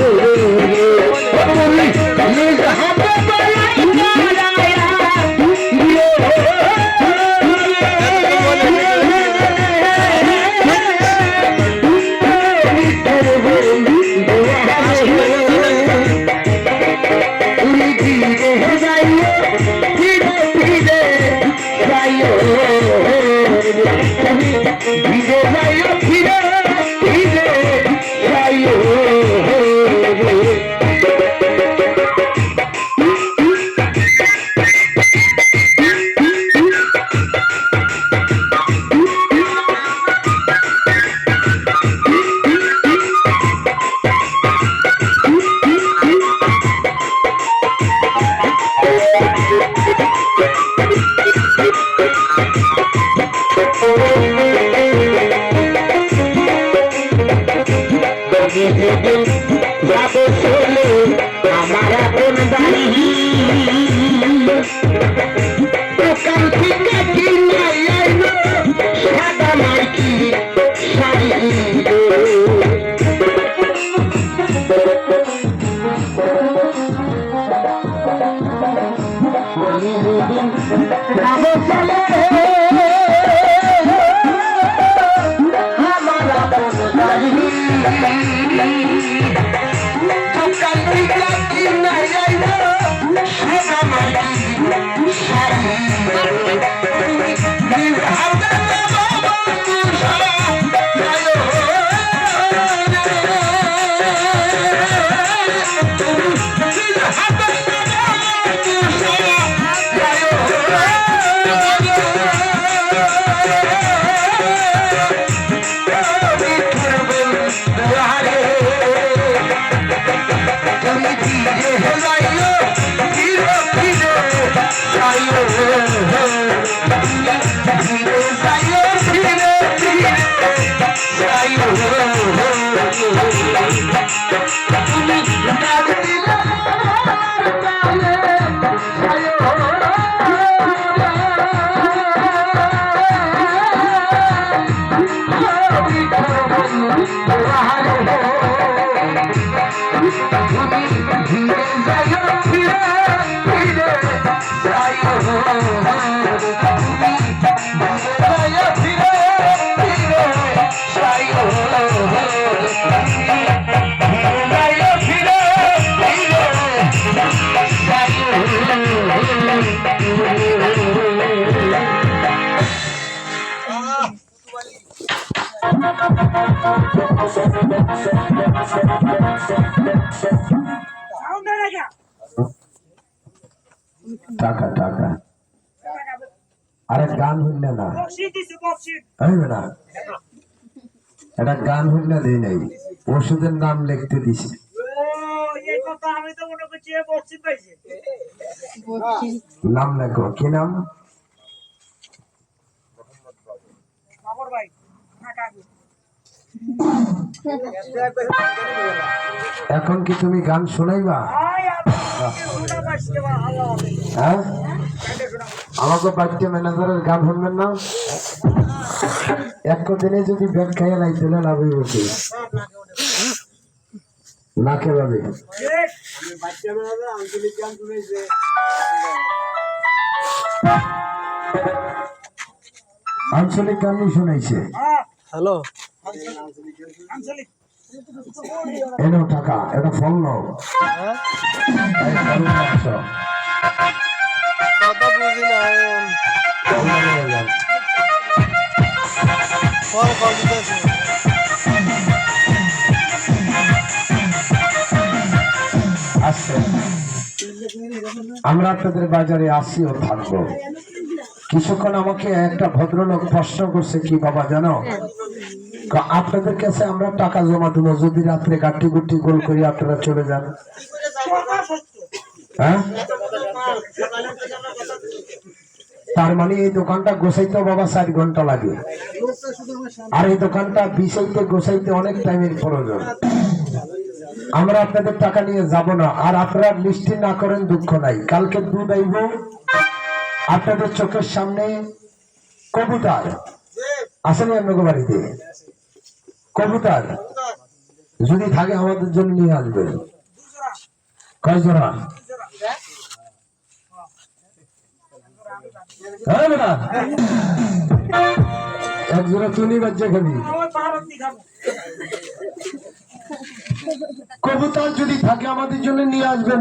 Come on, যাব চলে আমার আপন বাড়ি যাব চলে টাকা টাকা। আরে গান হইল না। হইবে না এটা গান হইল দেই নাই। ওষুধের নাম লিখতে দিছি। আমি তো মনে করছি এ নাম? লেখো কি নাম মামর ভাই এখন কি তুমি গান শোনাইবা? হ্যাঁ? আমাকে বাচ্চা ম্যানেজারের গান শুনবেন না? এক দিনে যদি ব্যাগ খাইয়ে নাই, তাহলে লাভ হইব কি? না খেলাবে। আঞ্চলিক গানই শুনাইছে। হ্যাঁ হ্যালো। এনো টাকা, এটা ফল নাও। আমরা আপনাদের বাজারে আসিও থাকব। কিছুক্ষণ আমাকে একটা ভদ্রলোক প্রশ্ন করছে, কি বাবা জানো? আপনাদের কাছে আমরা টাকা জমা দেবো, যদি রাত্রে গাঠি গুটি গোল করি আপনারা চলে যান। হ্যাঁ? তার মানে এই দোকানটা গোসাইতে বাবা চার ঘণ্টা লাগে। আর এই দোকানটা বিষাইতে গোসাইতে অনেক টাইমের প্রয়োজন। আমরা আপনাদের টাকা নিয়ে যাব না। আর আপনারা মিষ্টি না করেন দুঃখ নাই। কালকে দুধ আইব আপনাদের চোখের সামনে কবুতর। আসেনি আপনাকে বাড়িতে? কবুতর? যদি থাকে আমাদের জন্য নিয়ে আসবে। দুজোড়া কয় জোড়া দুজোড়া হ্যাঁ কবুতর যদি থাকে আমাদের জন্য নিয়ে আসবেন।